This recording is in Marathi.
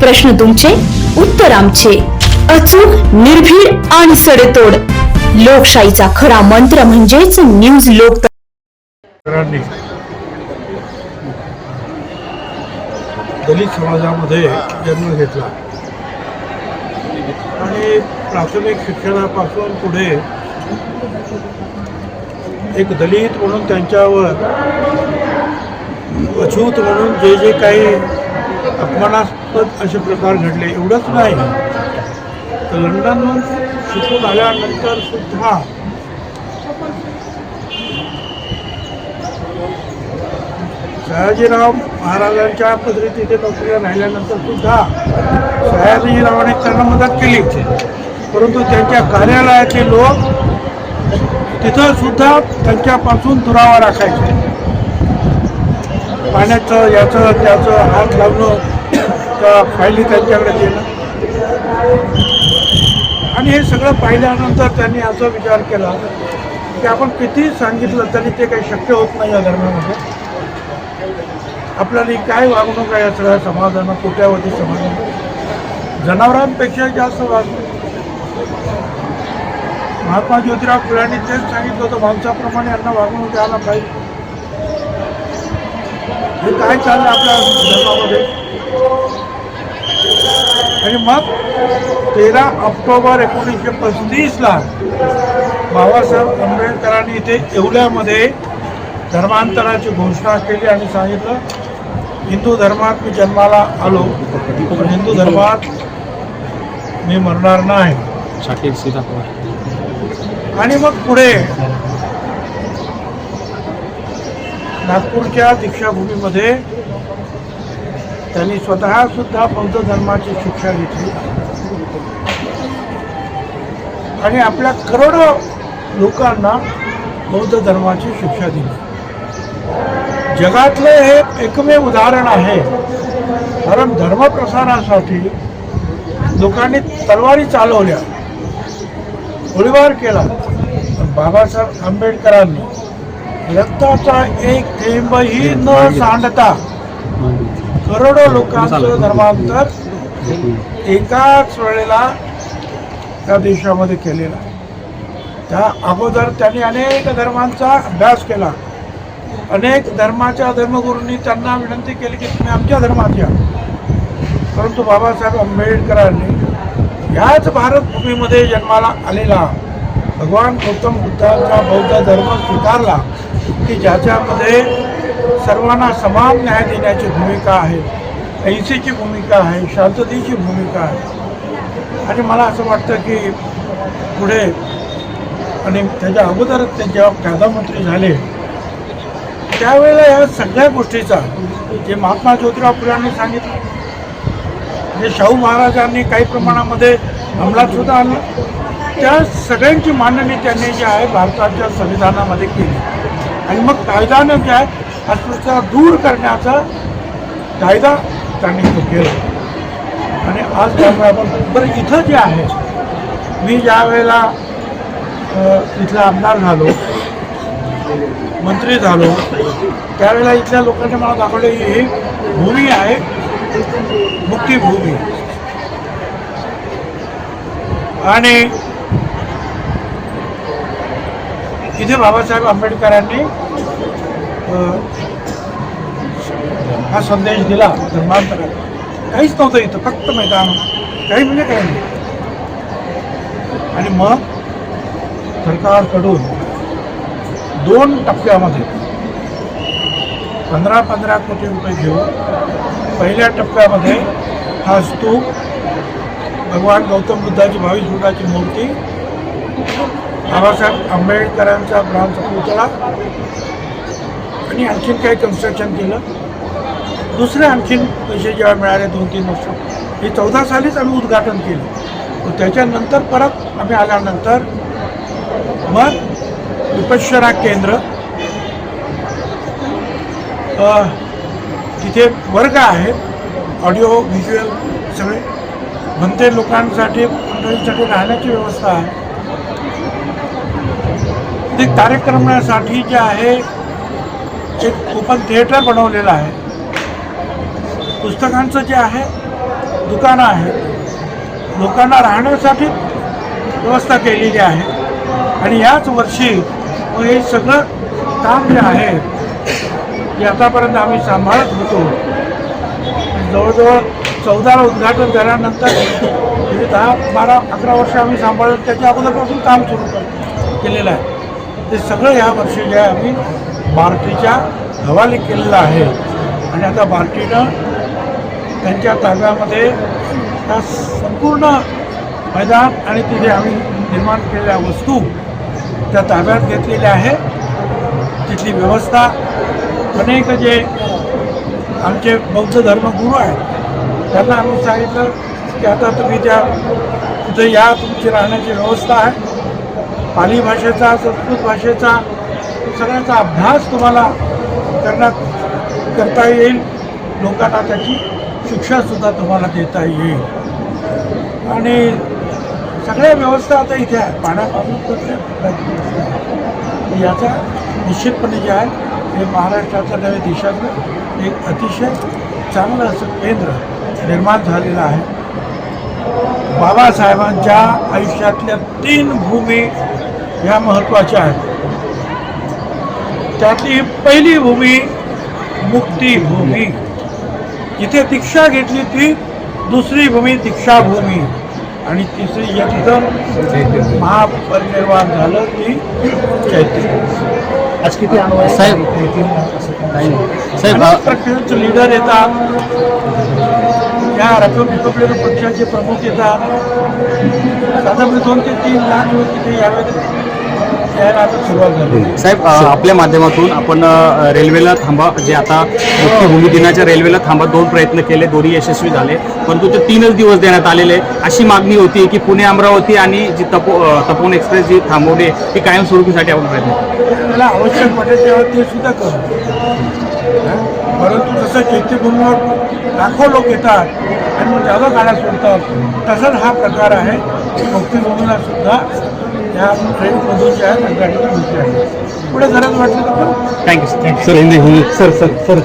प्रश्न तुमचे उत्तर आमचे. अचूक निर्भीड आणि सडेतोड. लोकशाहीचा खरा मंत्र म्हणजेच न्यूज लोक दलित समाजामध्ये जन्म घेतला. आणि प्राथमिक शिक्षणापासून पुढे एक दलित म्हणून त्यांच्यावर अछूत म्हणून जे जे काही अपमानास्पद असे प्रकार घडले एवढंच नाही. तर लंडनहून शिकून आल्यानंतर सुद्धा सयाजीराव महाराजांच्या पदरी तिथे नोकरीला राहिल्यानंतर सुद्धा सयाजीरावाने त्यांना मदत केली. परंतु त्यांच्या कार्यालयाचे लोक तिथं सुद्धा त्यांच्यापासून दुरावा राखायचे. पाण्याचं याचं त्याचं हात लावणं त्या फायली त्यांच्याकडे देणं. आणि हे सगळं पाहिल्यानंतर त्यांनी असा विचार केला. की आपण कितीही सांगितलं तरी ते काही शक्य होत नाही या धर्मामध्ये. आपल्याला काय वागणूक आहे या सगळ्या समाजानं कोट्यावधी समाजानं? जनावरांपेक्षा जास्त वागणूक. महात्मा ज्योतिराव फुलांनी तेच सांगितलं होतं माणसाप्रमाणे यांना वागणूक द्यायला पाहिजे. हे काय चाललं आपल्या धर्मामध्ये? आणि मग तेरा ऑक्टोबर एकोणीसशे पस्तीसला बाबासाहेब आंबेडकरांनी इथे येवल्यामध्ये धर्मांतराची घोषणा केली आणि सांगितलं हिंदू धर्मात मी जन्माला आलो पण हिंदू धर्मात मी मरणार नाही. आणि मग पुढे नागपूरच्या दीक्षाभूमीमध्ये त्यांनी स्वतः सुद्धा बौद्ध धर्माची शिक्षा घेतली. आणि आपल्या करोडो लोकांना बौद्ध धर्माची शिक्षा दिली. जगातलं हे एकमेव उदाहरण आहे. कारण धर्मप्रसारासाठी लोकांनी तलवारी चालवल्या गोळीबार केला. बाबासाहेब आंबेडकरांनी रक्ताचा एक थेंबही न सांडता करोडो लोकांचं धर्मांतर एकाच वेळेला त्या देशामध्ये केलेला आहे. त्या अगोदर त्यांनी अनेक धर्मांचा अभ्यास केला. अनेक धर्माच्या धर्मगुरूंनी त्यांना विनंती केली की तुम्ही आमच्या धर्मात या. परंतु बाबासाहेब आंबेडकरांनी याच भारतभूमीमध्ये जन्माला आलेला भगवान गौतम बुद्धांचा बौद्ध धर्म स्वीकारला. की ज्याच्यामध्ये सर्वांना समान न्याय देण्याची भूमिका आहे अहिंसेची भूमिका आहे शांततेची भूमिका आहे. आणि मला असं वाटतं की पुढे आणि त्याच्या अगोदर ते जेव्हा कायदामंत्री झाले त्यावेळेला या सगळ्या गोष्टीचा जे महात्मा ज्योतिराव फुलांनी सांगितलं जे शाहू महाराजांनी काही प्रमाणामध्ये अंमलात सुद्धा आणलं त्या सगळ्यांची मांडणी त्यांनी जी आहे भारताच्या संविधानामध्ये केली. आणि मग कायद्यानं काय? आहे अस्पृश्यता दूर करण्याचा कायदा त्यांनी तो केला. आणि आज त्यामुळे आपण बरं इथं जे आहे मी ज्या वेळेला इथला आमदार झालो मंत्री झालो त्यावेळेला इथल्या लोकांनी मला दाखवले की ही भूमी आहे मुक्तीभूमी. आणि इथे बाबासाहेब आंबेडकरांनी हा संदेश दिला धर्मांतर काहीच नव्हतं इथं फक्त मैदान. काही म्हणजे काही नाही. आणि मग सरकारकडून दोन टप्प्यामध्ये पंधरा पंधरा कोटी रुपये घेऊन पहिल्या टप्प्यामध्ये हा स्तूप भगवान गौतम बुद्धाची बावीस फुटाची मूर्ती बाबासाहेब आंबेडकरांचा ब्रांच पुतळा आणि आणखीन काही कन्स्ट्रक्शन केलं. दुसरे आणखीन पैसे जेव्हा मिळाले दोन तीन वर्ष. हे चौदा सालीच आम्ही उद्घाटन केलं. त्याच्यानंतर परत आम्ही आल्यानंतर मग विपश्वरा केंद्र तिथे वर्ग आहेत ऑडिओ व्हिज्युअल सगळे. म्हणते लोकांसाठी मंडळींसाठी राहण्याची व्यवस्था आहे. ते कार्यक्रमासाठी जे आहे एक ओपन थिएटर बनवलेलं आहे. पुस्तकांचं जे आहे दुकानं आहेत लोकांना राहण्यासाठी व्यवस्था केलेली आहे. आणि याच वर्षी हे सगळं काम जे आहे जे आतापर्यंत आम्ही सांभाळत होतो. जवळजवळ चौदाला उद्घाटन झाल्यानंतर दहा बारा अकरा वर्ष आम्ही सांभाळलं त्याच्या अगोदरपासून काम सुरू केलेलं आहे. ते सगळं ह्या वर्षी जे आहे आम्ही बार्टीच्या हवाली केलेलं आहे. आणि आता बार्टीनं त्यांच्या ताब्यामध्ये त्या संपूर्ण मैदान आणि तिथे आम्ही निर्माण केलेल्या वस्तू त्या ताब्यात घेतलेल्या आहे. तिथली व्यवस्था अनेक जे आमचे बौद्ध धर्मगुरू आहेत त्यांना आम्ही सांगितलं की आता तुम्ही त्या तिथे या तुमची राहण्याची व्यवस्था आहे. पाली भाषेचा संस्कृत भाषेचा सगळ्याचा अभ्यास तुम्हाला करण्यात करता येईल. लोकांना त्याची शिक्षासुद्धा तुम्हाला देता येईल. आणि सगळ्या व्यवस्था आता इथे आहे. पाण्यापासून याचा निश्चितपणे जे आहे हे महाराष्ट्राचं नव्हे देशातलं एक अतिशय चांगलं असं केंद्र निर्माण झालेलं आहे. बाबासाहेबांच्या आयुष्यातल्या तीन भूमी ह्या महत्त्वाच्या आहेत. त्यातली पहिली भूमी मुक्तीभूमी जिथे दीक्षा घेतली ती दुसरी भूमी दीक्षाभूमी. आणि तिसरी या तिथं महापरिनिर्वाण झालं ती चैत्य आज किती अनुभव साहेब साहेब प्रकारचे लीडर येतात. या रिपब्लिकन पक्षाचे प्रमुख येतात. साधारण दोन ते तीन लाख लोक तिथे यावेळेस यायला आता सुरुवात झाली साहेब आपल्या माध्यमातून आपण रेल्वेला थांबा. जे आता भूमी दिनाच्या रेल्वेला थांबा. दोन प्रयत्न केले दोन्ही यशस्वी झाले. परंतु ते तीनच दिवस देण्यात आलेले अशी मागणी होती की पुणे अमरावती आणि जी तपो अ, तपोवन एक्सप्रेस जी थांबवली ती कायमस्वरूपीसाठी आपण प्रयत्न आवश्यक वाटेल तेव्हा ते सुद्धा करू. परंतु जसं चैत्यभूमीवर लाखो लोक येतात आणि मग जादा गाड्या सोडतात तसाच हा प्रकार आहे. मुक्तीभूमीला सुद्धा या ट्रेनमधून गाडीला आहे पुढे गरज वाटली तर करू. Thank you sir Hindi Hindi. Sir sir sir